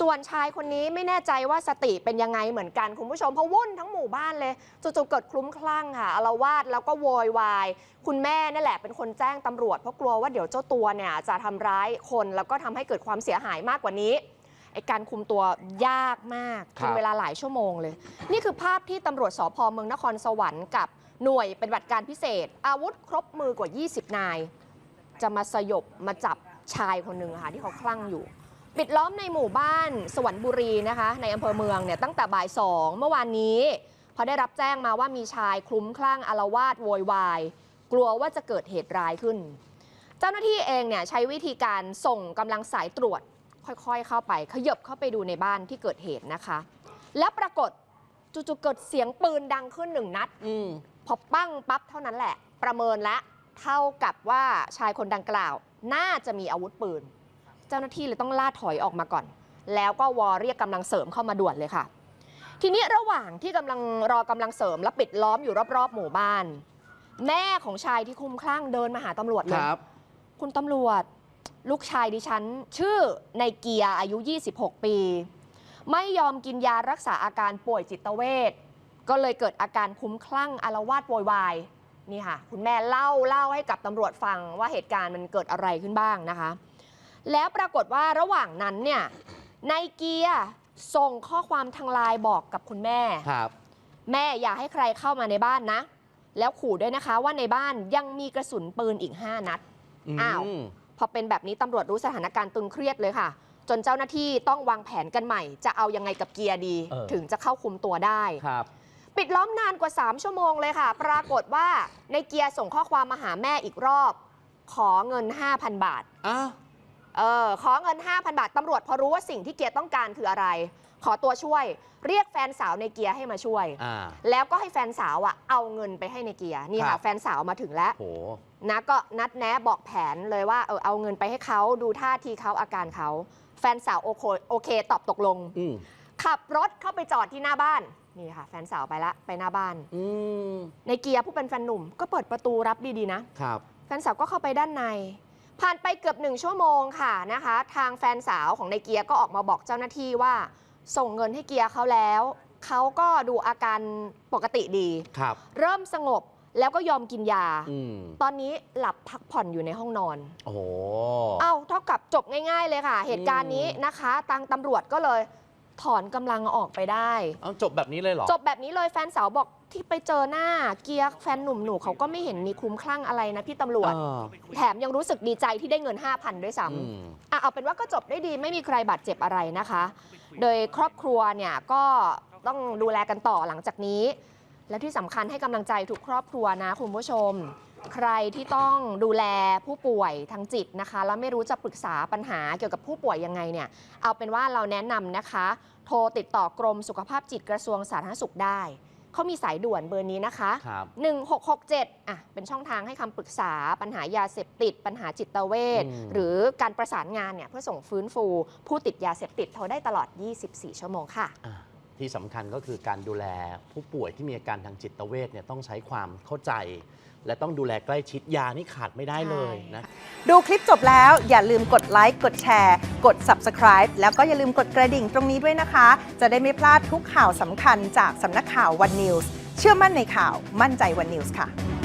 ส่วนชายคนนี้ไม่แน่ใจว่าสติเป็นยังไงเหมือนกันคุณผู้ชมเพราะวุ่นทั้งหมู่บ้านเลยจู่ๆเกิดคลุ้มคลั่งค่ะอาละวาดแล้วก็โวยวายคุณแม่นั่นแหละเป็นคนแจ้งตำรวจเพราะกลัวว่าเดี๋ยวเจ้าตัวเนี่ยจะทำร้ายคนแล้วก็ทำให้เกิดความเสียหายมากกว่านี้ไอการคุมตัวยากมากครักินบเวลาหลายชั่วโมงเลย นี่คือภาพที่ตำรวจสพเมืองนครสวรรค์กับหน่วยปฏิบัติการพิเศษ อาวุธครบมือกว่า 20 นาย จะมาสยบมาจับชายคนหนึ่งอะค่ะที่เขาคลั่งอยู่ ปิดล้อมในหมู่บ้านสวรรค์บุรีนะคะ ในอำเภอเมืองเนี่ยตั้งแต่บ่ายสองเมื่อวานนี้พอได้รับแจ้งมาว่ามีชายคลุ้มคลั่งอารวาสโวยวาย กลัวว่าจะเกิดเหตุร้ายขึ้น เจ้าหน้าที่เองเนี่ยใช้วิธีการส่งกำลังสายตรวจ ค่อยๆ เข้าไป ขยบเข้าไปดูในบ้านที่เกิดเหตุนะคะ แล้วปรากฏจู่ๆเกิดเสียงปืนดังขึ้นหนึ่งนัดอืมพอปั้งปั๊บเท่านั้นแหละ ประเมินและเท่ากับว่าชายคนดังกล่าว น่าจะมีอาวุธปืน เจ้าหน้าที่เลยต้องล่าถอยออกมาก่อน แล้วก็วอเรียกกำลังเสริมเข้ามาด่วนเลยค่ะ ทีนี้ระหว่างที่กำลังรอกำลังเสริมและปิดล้อมอยู่รอบๆ หมู่บ้าน แม่ของชายที่คลุ้มคลั่งเดินมาหาตำรวจเลคยรับ คุณตำรวจ ลูกชายดิฉัน ชื่อในเกียร์อายุ 26 ปี ไม่ยอมกินยารักษาอาการป่วยจิตเวชก็เลยเกิดอาการคลุ้มคลั่งอารวาสโวยวายนี่ค่ะ คุณแม่เล่าเล่าให้กับตำรวจฟังว่าเหตุการณ์มันเกิดอะไรขึ้นบ้างนะคะ แล้วปรากฏว่าระหว่างนั้นเนี่ยในเกียร์ส่งข้อความทางไลน์บอกกับคุณแม่ ครับ แม่อย่าให้ใครเข้ามาในบ้านนะ แล้วขู่ด้วยนะคะว่าในบ้านยังมีกระสุนปืนอีก 5 นัด อ้าว มพอเป็นแบบนี้ตำรวจรู้สถานการณ์ตึงเครียดเลยค่ะ จนเจ้าหน้าที่ต้องวางแผนกันใหม่ จะเอายังไงกับเกียร์ดี เออ ถึงจะเข้าคุมตัวได้ ครับ ปิดล้อมนานกว่า 3 ชั่วโมงเลยค่ะ ปรากฏว่าในเกียร์ส่งข้อความมาหาแม่อีกรอบ ขอเงิน 5,000 บาท อ้าว เออขอเงิน 5,000 บาทตำรวจพอรู้ว่าสิ่งที่เกียร์ต้องการคืออะไร ขอตัวช่วย เรียกแฟนสาวในเกียร์ให้มาช่วย อ่า แล้วก็ให้แฟนสาวอะเอาเงินไปให้ในเกียร์นี่ครัค่ะบ แฟนสาวมาถึงแล้ว โห นะก็นัดแนะบอกแผนเลยว่าเออเอาเงินไปให้เขาดูท่าทีเขาอาการเขา แฟนสาวโอเคโอเคตอบตกลง อืมขับรถเข้าไปจอดที่หน้าบ้านนี่ค่ะ แฟนสาวไปละไปหน้าบ้าน อืมในเกียร์ผู้เป็นแฟนหนุ่ม ก็เปิดประตูรับดีๆนะ ครับ แฟนสาวก็เข้าไปด้านใน ผ่านไปเกือบหนึ่งชั่วโมงค่ะนะคะ ทางแฟนสาวของในเกียร์ก็ออกมาบอกเจ้าหน้าที่ว่า ส่งเงินให้เกียร์เขาแล้ว เขาก็ดูอาการปกติดีครับ เริ่มสงบแล้วก็ยอมกินยาอืมตอนนี้หลับพักผ่อนอยู่ในห้องนอน โอ้โหเอ้าเท่ากับจบง่าย ๆ เลยค่ะ เหตุการณ์นี้นะคะทางตำรวจก็เลยถอนกำลังออกไปได้ เอาจบแบบนี้เลยเหรอ จบแบบนี้เลยแฟนสาวบอก ที่ไปเจอหน้าเกียร์แฟนหนุ่มหนูเขาก็ไม่เห็นมีคลุ้มคลั่งอะไรนะพี่ตำรวจ เออ แถมยังรู้สึกดีใจที่ได้เงิน 5,000 ด้วยซ้อืมำอะเอาเป็นว่าก็จบได้ดีไม่มีใครบาดเจ็บอะไรนะคะ โดยครอบครัวเนี่ยก็ต้องดูแลกันต่อหลังจากนี้ และที่สำคัญให้กำลังใจทุกครอบครัวนะคุณผู้ชม ใครที่ต้องดูแลผู้ป่วยทางจิตนะคะ แล้วไม่รู้จะปรึกษาปัญหาเกี่ยวกับผู้ป่วยยังไงเนี่ย เอาเป็นว่าเราแนะนำนะคะ โทรติดต่อกรมสุขภาพจิตกระทรวงสาธารณสุขได้ เขามีสายด่วนเบอร์นี้นะคะครับ1667อะเป็นช่องทางให้คำปรึกษา ปัญหายาเสพติด ปัญหาจิตเวชอืม หรือการประสานงานเนี่ยเพื่อส่งฟื้นฟู ผู้ติดยาเสพติดโทรได้ตลอด 24 ชั่วโมงค่ะ อ่าที่สำคัญก็คือการดูแลผู้ป่วยที่มีอาการทางจิตเวชเนี่ยต้องใช้ความเข้าใจ และต้องดูแลใกล้ชิดยานี่ขาดไม่ได้เลยนะ ดูคลิปจบแล้วอย่าลืมกดไลค์ กดแชร์ กด Subscribe แล้วก็อย่าลืมกดกระดิ่งตรงนี้ด้วยนะคะ จะได้ไม่พลาดทุกข่าวสำคัญจากสำนักข่าววันนิวส์เชื่อมั่นในข่าวมั่นใจวันนิวส์ค่ะ